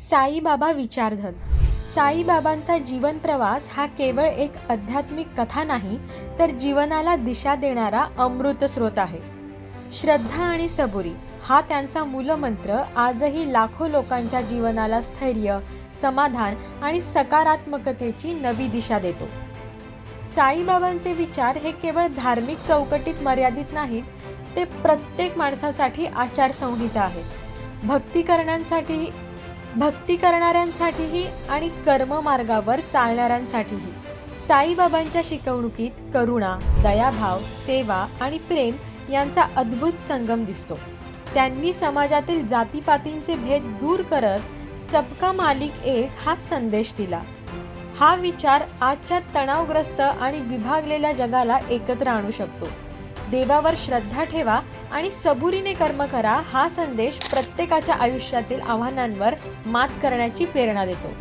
साईबाबा विचारधन. साईबाबांचा जीवन प्रवास हा केवळ एक आध्यात्मिक कथा नाही तर जीवनाला दिशा देणारा अमृत स्रोत आहे. श्रद्धा आणि सबुरी हा त्यांचा मूलमंत्र. आजही लाखो लोकांच्या जीवनाला स्थैर्य समाधान आणि सकारात्मकतेची नवी दिशा देतो. साईबाबांचे विचार हे केवळ धार्मिक चौकटीत मर्यादित नाहीत ते प्रत्येक माणसासाठी आचारसंहिता आहेत. भक्ती करण्यासाठी भक्ती करणाऱ्यांसाठीही आणि कर्ममार्गावर चालणाऱ्यांसाठीही. साईबाबांच्या शिकवणुकीत करुणा दयाभाव सेवा आणि प्रेम यांचा अद्भुत संगम दिसतो. त्यांनी समाजातील जातीपातींचे भेद दूर करत सबका मालिक एक हा संदेश दिला. हा विचार आजच्या तणावग्रस्त आणि विभागलेल्या जगाला एकत्र आणू शकतो. देवावर श्रद्धा ठेवा आणि सबुरीने कर्म करा हा संदेश प्रत्येकाच्या आयुष्यातील आव्हानांवर मात करण्याची प्रेरणा देतो.